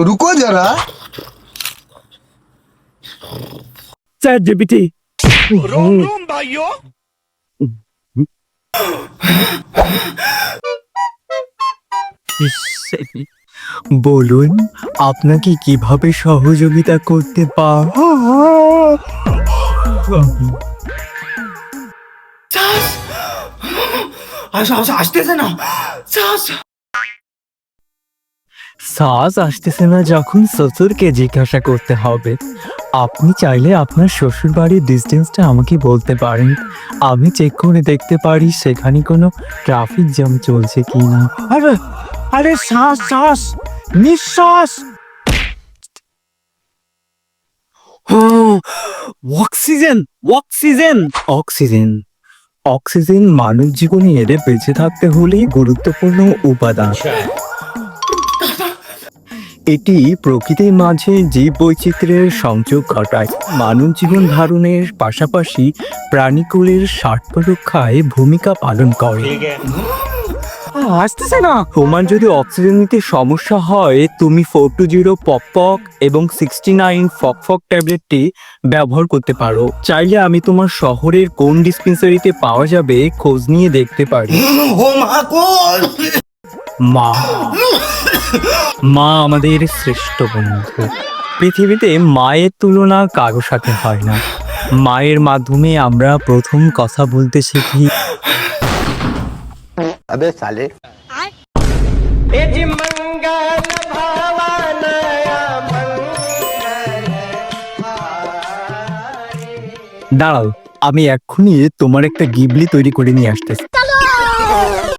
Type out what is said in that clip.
रुको जरा chat GPT বলুন আপনাকে কিভাবে সহযোগিতা করতে পার আসতেছে না শ্বাস আসতেছে না যখন শ্বশুরকে জিজ্ঞাসা করতে হবে। আপনি চাইলে আপনার শ্বশুর বাড়ির ডিস্টেন্সটা আমাকে বলতে পারেন। আমি চেক করে দেখতে পারি সেখানে কোনো ট্রাফিক জ্যাম চলছে কি না আরে আরে শ্বাস শ্বাস নিঃশ্বাস! অক্সিজেন অক্সিজেন অক্সিজেন অক্সিজেন মানব জীবনে এলে বেঁচে থাকতে হলে গুরুত্বপূর্ণ উপাদান। এটি প্রকৃতির মাঝে জীব বৈচিত্র্যের সংযোগ ঘটায়। মানব জীবন ধারণের পাশাপাশি প্রাণীকুলের স্বার্থ রক্ষায় ভূমিকা পালন করে। আসতেছে না। তোমার যদি অক্সিজেন নিতে সমস্যা হয় তুমি ফোর টু জিরো পক পক এবং সিক্সটি নাইন ফক ফক ট্যাবলেটটি ব্যবহার করতে পারো। চাইলে আমি তোমার শহরের কোন ডিসপেন্সারিতে পাওয়া যাবে খোঁজ নিয়ে দেখতে পারি। মা। মা আমাদের শ্রেষ্ঠ বন্ধু। পৃথিবীতে মায়ের তুলনা কারও সাথে হয় না। মায়ের মাধ্যমে আমরা প্রথম কথা বলতে শিখি। দাঁড়াও আমি এক্ষুনি তোমার একটা গিবলি তৈরি করে নিয়ে আসতেছি।